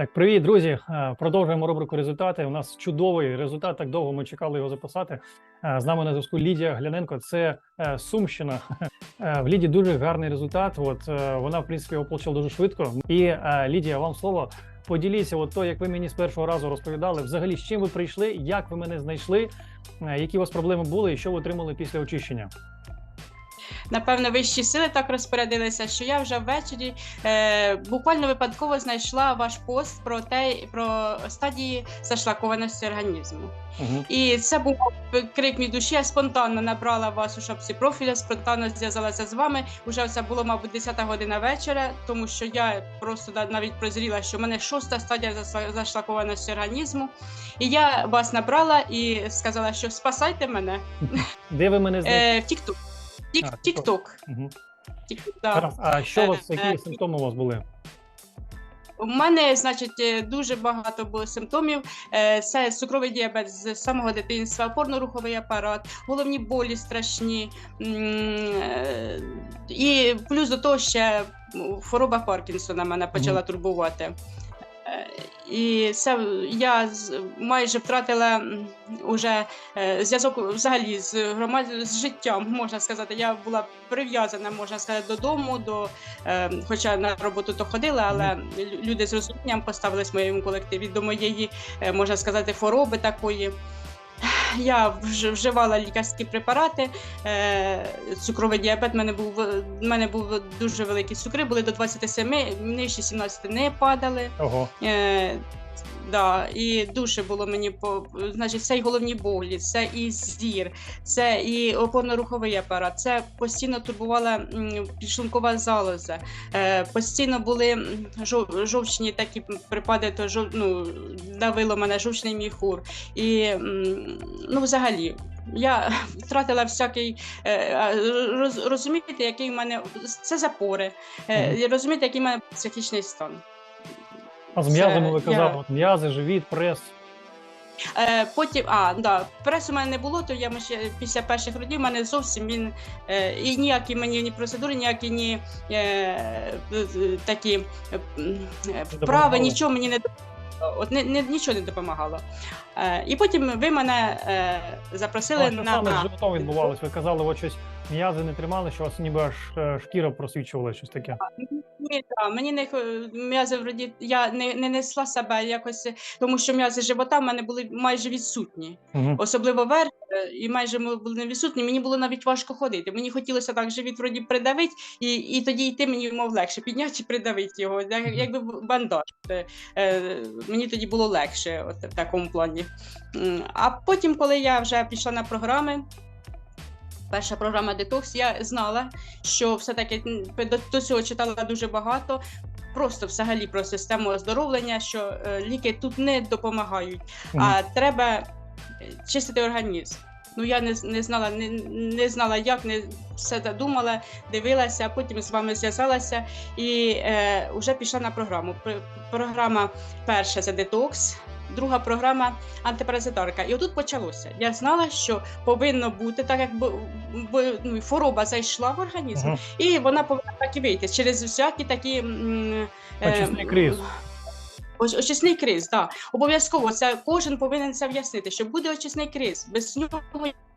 Так, привіт, друзі. Е, Продовжуємо рубрику результати. У нас чудовий результат. Так довго ми чекали його записати. Е, З нами на зв'язку Лідія Гляненко. Це е, Сумщина. В Ліді дуже гарний результат. От вона, в принципі, його отримала дуже швидко. І Лідія, вам слово. Поділіться, от то, як ви мені з першого разу розповідали, взагалі з чим ви прийшли, як ви мене знайшли, які у вас проблеми були, і що ви отримали після очищення. Напевно, вищі сили так розпорядилися, що я вже ввечері е, буквально випадково знайшла ваш пост про те, про стадії зашлакованості організму. Угу. І це був крик мій душі. Я спонтанно набрала вас у шапці профіля, спонтанно зв'язалася з вами. Уже це було, мабуть, 10 година вечора, тому що я просто навіть прозріла, що в мене шоста стадія зашлакованості організму. І я вас набрала і сказала, що спасайте мене Де ви мене знайшли? е, в Тік-Ток. А, Тік-Ток. Угу. Да. А що у вас, Е, які е, симптоми у вас були? У мене, значить, е, дуже багато було симптомів. Це цукровий діабет з самого дитинства, опорно-руховий апарат, головні болі страшні. І плюс до того ще хвороба Паркінсона мене почала турбувати. І це я майже втратила уже е, зв'язок взагалі з громад з життям, можна сказати. Я була прив'язана, можна сказати, додому, до е, хоча на роботу то ходила, але люди з розумінням поставились в моєму колективі до моєї, е, можна сказати, хвороби такої. Я вживала лікарські препарати, е, цукровий діабет. в мене був в мене був дуже великі цукри, були до 27, нижче 17 не падали. Ого. Да, і дуже було мені по значить, це і головні болі, це і зір, це і опорно-руховий апарат, це постійно турбувала підшлункова залоза, е, постійно були жовчні такі припади, то жов, ну, давило мене жовчний міхур. І ну, взагалі. Я втратила всякий е, роз, розумієте, який в мене це запори, е, Мгм. розумієте, який в мене психічний стан. А з м'язами Це ви казали, от м'язи, живіт, прес. Е, потім, а, да, пресу у мене не було, то я ще після перших родів в мене зовсім він е, і ніякі мені ні процедури, ніякі ні е, такі е, вправи, нічого мені не. От не, не, нічого не допомагало. Е, і потім ви мене е, запросили А що на. саме з животом відбувалось? Ви казали, от щось м'язи не тримали, що у вас ніби аж е, шкіра просвічувала, щось таке. Ні, да, мені не м'язи вроді я не, не несла себе якось, тому що м'язи живота в мене були майже відсутні. Угу. особливо верх, е, і майже ми були відсутні. Мені було навіть важко ходити. Мені хотілося так живіт вроді придавити, і, і тоді йти мені мов легше підняти і придавити його, як, якби бандаж. Е, е, мені тоді було легше, от в такому плані. М, А потім, коли я вже пішла на програми. Перша програма детокс, я знала, що все-таки до, до цього читала дуже багато. Просто взагалі про систему оздоровлення, що е, ліки тут не допомагають а треба е, чистити організм. Ну я не, не знала, не, не знала, як не все це думала, дивилася, потім з вами зв'язалася і е, вже пішла на програму. Пр- Програма перша це детокс, друга програма антипаразитарка. І отут почалося. Я знала, що повинно бути так, як ну, хвороба зайшла в організм, Угу. і вона повинна так і вийти через всякі такі. е, Очисний криз. Ось очисний криз, так. Обов'язково це кожен повинен це в'яснити, що буде очисний криз, без нього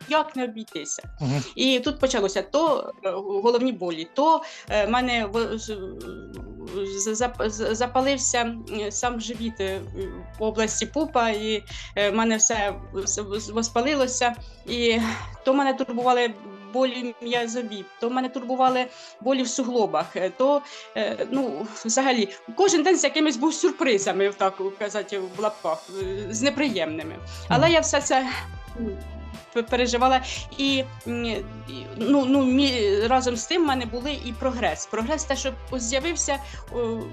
як не обійтися. Угу. І тут почалося то е, головні болі, то е, в мене запалився е, сам живіт е, в області пупа, і е, в мене все воспалилося. І то мене турбували болі м'язові, то мене турбували болі в суглобах, е, то е, ну, взагалі кожен день з якимись був сюрпризами, так казати в лапках, е, з неприємними. Але я все це переживала. І ну, ну, мі, разом з тим в мене були і прогрес. Прогрес те, що з'явився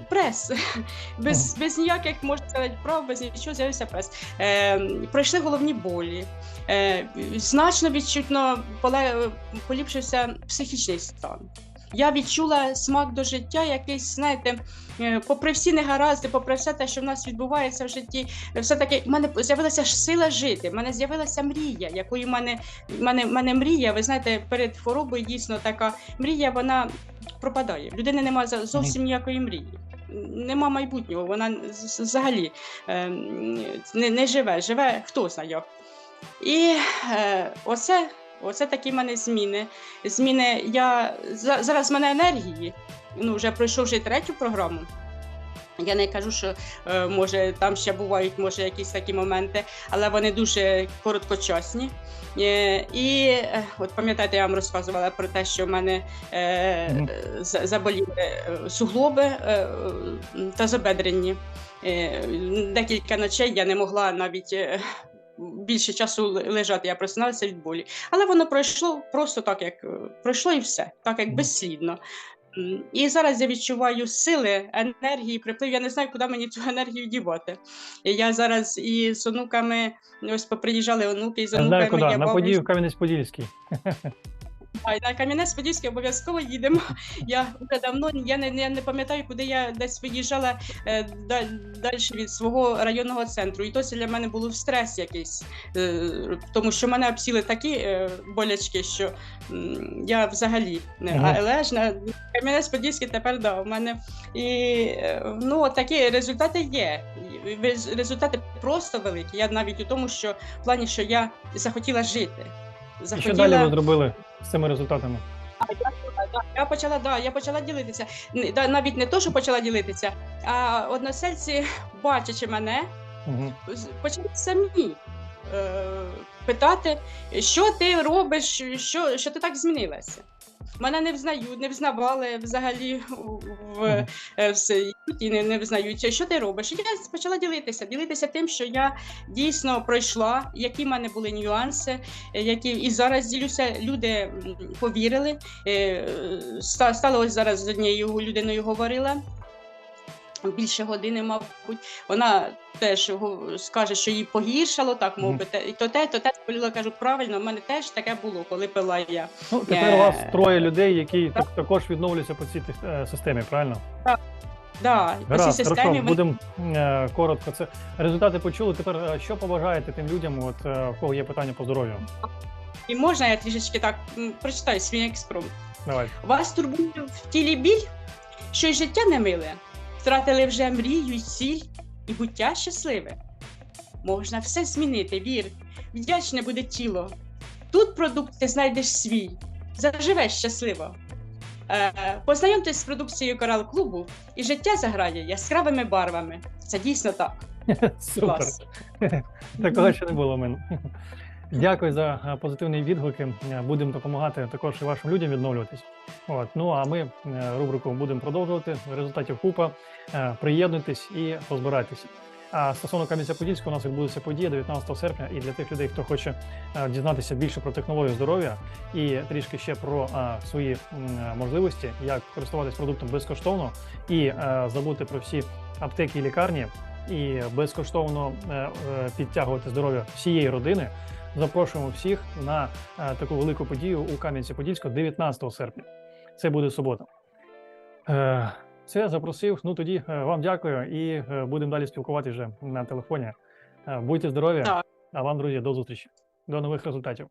прес. Без, без ніяких, можна сказати, прав, без нічого з'явився прес. Е, пройшли головні болі. Е, значно відчутно поле- поліпшився психічний стан. Я відчула смак до життя, якийсь, знаєте, е, попри всі негаразди, попри все те, що в нас відбувається в житті, все-таки в мене з'явилася ж сила жити, в мене з'явилася мрія, якої в мене, в мене, в мене мрія, ви знаєте, перед хворобою дійсно така мрія, вона пропадає. В людини немає зовсім ніякої мрії. нема майбутнього. Вона взагалі е, не, не живе, живе хто знає. І е, оце, оце такі в мене зміни. Зміни я зараз в мене енергії. Ну, вже пройшовши третю програму. Я не кажу, що е, може там ще бувають може якісь такі моменти, але вони дуже короткочасні. Е, і е, от пам'ятаєте, я вам розказувала про те, що в мене е, за- заболіли суглоби е, та забедрені. Декілька ночей я не могла навіть. Більше часу лежати, я просиналася від болі. Але воно пройшло просто так, як е, пройшло і все, так як безслідно. І зараз я відчуваю сили, енергії, приплив. Я не знаю, куди мені цю енергію дівати. Я зараз і з онуками, ось поприїжджали онуки, і з Я онуками знаю, куди. я На подію в Кам'янець-Подільський. На Кам'янець-Подільський обов'язково їдемо. Я вже давно я не, не, не пам'ятаю, куди я десь виїжджала е, далі від свого районного центру. І то це для мене було в стрес якийсь, е, тому що мене обсіли такі е, болячки, що м, я взагалі не Мгм. але ж на Кам'янець-Подільський тепер да, у мене. І е, ну, такі результати є. Результати просто великі. Я навіть у тому, що в плані, що я захотіла жити. І що далі ви зробили з цими результатами? Да, Я почала, да, я почала ділитися. Н- да, Навіть не то, що почала ділитися, а односельці, бачачи мене, Угу. з- почали самі е, питати, що ти робиш, що, що ти так змінилася. Мене не взнають, не взнавали взагалі в, в, е, в Саюті, не, не взнають, що ти робиш. І я почала ділитися, ділитися тим, що я дійсно пройшла, які в мене були нюанси, е, які і зараз ділюся. Люди повірили. Е, ста- Стала ось зараз з однією людиною говорила. Більше години, мабуть, вона теж скаже, що їй погіршало, так мовити. І то те, то те боліло, кажу, правильно, в мене теж таке було, коли пила я. Ну, тепер у вас Е, троє людей, які так, також відновлюються по цій е, системі, правильно? Да, по цій системі хорошо, вони- будемо е, коротко. Це результати почули. Тепер е, що побажаєте тим людям, от е, в кого є питання по здоров'ю? і можна я трішечки так прочитаю свій експромт. Давайте. Вас турбує в тілі біль, що й життя не миле, втратили вже мрію ціль і буття щасливе. Можна все змінити, вір, вдячне буде тіло. Тут продукт ти знайдеш свій, заживеш щасливо. Е, познайомтесь з продукцією корал клубу, і життя заграє яскравими барвами. Це дійсно так. Супер. Клас. Такого ще не було в мене. Дякую за е, позитивні відгуки. Е, Будемо допомагати також і вашим людям відновлюватись. От ну а ми е, рубрику будемо продовжувати. Результатів купа. Приєднуйтесь і позбирайтесь. А стосовно Кам'янця-Подільського, у нас відбудеться подія 19 серпня. І для тих людей, хто хоче дізнатися більше про технологію здоров'я і трішки ще про свої можливості, як користуватись продуктом безкоштовно і забути про всі аптеки і лікарні, і безкоштовно підтягувати здоров'я всієї родини. Запрошуємо всіх на е, таку велику подію у Кам'янці-Подільську 19 серпня. Це буде субота. Е, Це запросив. Ну тоді е, вам дякую і будемо далі спілкуватися вже на телефоні. Будьте здорові, а вам, друзі, до зустрічі, до нових результатів.